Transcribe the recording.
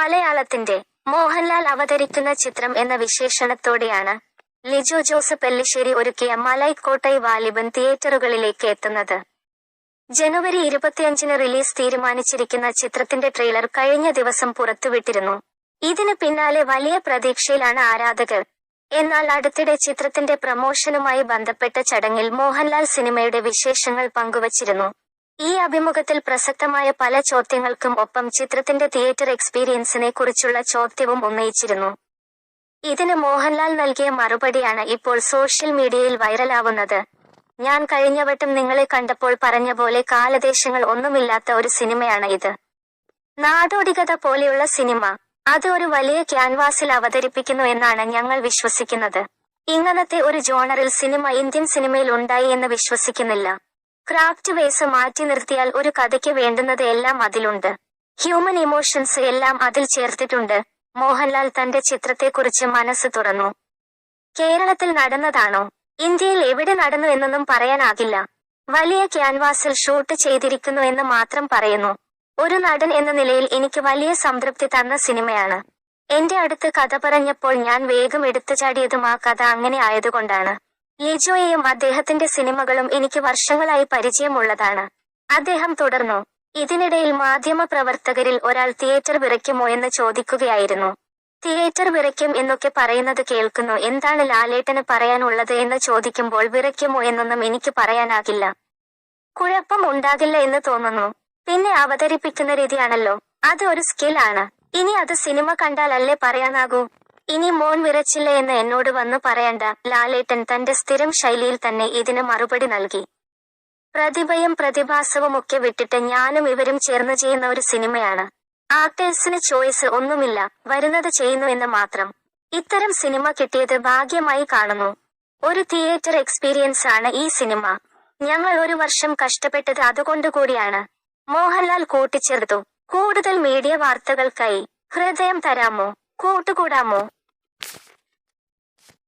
മലയാളത്തിന്റെ മോഹൻലാൽ അവതരിക്കുന്ന ചിത്രം എന്ന വിശേഷണത്തോടെയാണ് ലിജോ ജോസഫ് എല്ലിശ്ശേരി ഒരുക്കിയ മലൈക്കോട്ടൈ വാലിബൻ തിയേറ്ററുകളിലേക്ക് എത്തുന്നത്. ജനുവരി ഇരുപത്തിയഞ്ചിന് റിലീസ് തീരുമാനിച്ചിരിക്കുന്ന ചിത്രത്തിന്റെ ട്രെയിലർ കഴിഞ്ഞ ദിവസം പുറത്തുവിട്ടിരുന്നു. ഇതിനു പിന്നാലെ വലിയ പ്രതീക്ഷയിലാണ് ആരാധകർ. എന്നാൽ അടുത്തിടെ ചിത്രത്തിന്റെ പ്രമോഷനുമായി ബന്ധപ്പെട്ട ചടങ്ങിൽ മോഹൻലാൽ സിനിമയുടെ വിശേഷങ്ങൾ പങ്കുവച്ചിരുന്നു. ഈ അഭിമുഖത്തിൽ പ്രസക്തമായ പല ചോദ്യങ്ങൾക്കും ഒപ്പം ചിത്രത്തിന്റെ തിയേറ്റർ എക്സ്പീരിയൻസിനെ കുറിച്ചുള്ള ചോദ്യവും ഉന്നയിച്ചിരുന്നു. ഇതിന് മോഹൻലാൽ നൽകിയ മറുപടിയാണ് ഇപ്പോൾ സോഷ്യൽ മീഡിയയിൽ വൈറലാവുന്നത്. ഞാൻ കഴിഞ്ഞവട്ടം നിങ്ങളെ കണ്ടപ്പോൾ പറഞ്ഞ പോലെ കാലദേശങ്ങൾ ഒന്നുമില്ലാത്ത ഒരു സിനിമയാണ് ഇത്. നാടോടികത പോലെയുള്ള സിനിമ. അത് ഒരു വലിയ ക്യാൻവാസിൽ അവതരിപ്പിക്കുന്നു എന്നാണ് ഞങ്ങൾ വിശ്വസിക്കുന്നത്. ഇങ്ങനത്തെ ഒരു ജോണറിൽ സിനിമ ഇന്ത്യൻ സിനിമയിൽ ഉണ്ടായി എന്ന് വിശ്വസിക്കുന്നില്ല. ക്രാഫ്റ്റ് വേസ് മാറ്റി നിർത്തിയാൽ ഒരു കഥയ്ക്ക് വേണ്ടുന്നത് എല്ലാം അതിലുണ്ട്. ഹ്യൂമൻ ഇമോഷൻസ് എല്ലാം അതിൽ ചേർത്തിട്ടുണ്ട്. മോഹൻലാൽ തന്റെ ചിത്രത്തെക്കുറിച്ച് മനസ്സ് തുറന്നു. കേരളത്തിൽ നടന്നതാണോ? ഇന്ത്യയിൽ എവിടെ നടന്നു എന്നൊന്നും പറയാനാകില്ല. വലിയ ക്യാൻവാസിൽ ഷൂട്ട് ചെയ്തിരിക്കുന്നു എന്ന് മാത്രം പറയുന്നു. ഒരു നടൻ എന്ന നിലയിൽ എനിക്ക് വലിയ സംതൃപ്തി തന്ന സിനിമയാണ്. എന്റെ അടുത്ത് കഥ പറഞ്ഞപ്പോൾ ഞാൻ വേഗം എടുത്തു ചാടിയതും ആ കഥ അങ്ങനെ ആയതുകൊണ്ടാണ്. ലിജോയെയും അദ്ദേഹത്തിന്റെ സിനിമകളും എനിക്ക് വർഷങ്ങളായി പരിചയമുള്ളതാണ്. അദ്ദേഹം തുടർന്നു ഇതിനിടയിൽ മാധ്യമ പ്രവർത്തകരിൽ ഒരാൾ തിയേറ്റർ വിറയ്ക്കുമോ എന്ന് ചോദിക്കുകയായിരുന്നു. തിയേറ്റർ വിറയ്ക്കും എന്നൊക്കെ പറയുന്നത് കേൾക്കുന്നു. എന്താണ് ലാലേട്ടന് പറയാനുള്ളത് എന്ന് ചോദിക്കുമ്പോൾ വിറയ്ക്കുമോ എന്നൊന്നും എനിക്ക് പറയാനാകില്ല. കുഴപ്പം ഉണ്ടാകില്ല എന്ന് തോന്നുന്നു. പിന്നെ അവതരിപ്പിക്കുന്ന രീതിയാണല്ലോ. അത് ഒരു സ്കിൽ ആണ്. ഇനി അത് സിനിമ കണ്ടാലല്ലേ പറയാനാകൂ? ഇനി മോൻ വിറച്ചില്ല എന്ന് എന്നോട് വന്ന് പറയണ്ട. ലാലേട്ടൻ തന്റെ സ്ഥിരം ശൈലിയിൽ തന്നെ ഇതിന് മറുപടി നൽകി. പ്രതിഭയും പ്രതിഭാസവും ഒക്കെ വിട്ടിട്ട് ഞാനും ഇവരും ചേർന്ന് ചെയ്യുന്ന ഒരു സിനിമയാണ്. ആക്ടേഴ്സിന് ചോയ്സ് ഒന്നുമില്ല. വരുന്നത് ചെയ്യുന്നു എന്ന് മാത്രം. ഇത്തരം സിനിമ കിട്ടിയത് ഭാഗ്യമായി കാണുന്നു. ഒരു തിയേറ്റർ എക്സ്പീരിയൻസ് ആണ് ഈ സിനിമ. ഞങ്ങൾ ഒരു വർഷം കഷ്ടപ്പെട്ടത് അതുകൊണ്ടുകൂടിയാണ് മോഹൻലാൽ കൂട്ടിച്ചേർത്തു. കൂടുതൽ മീഡിയ വാർത്തകൾക്കായി ഹൃദയം തരാമോ? കൂട്ടുകൂടാമോ?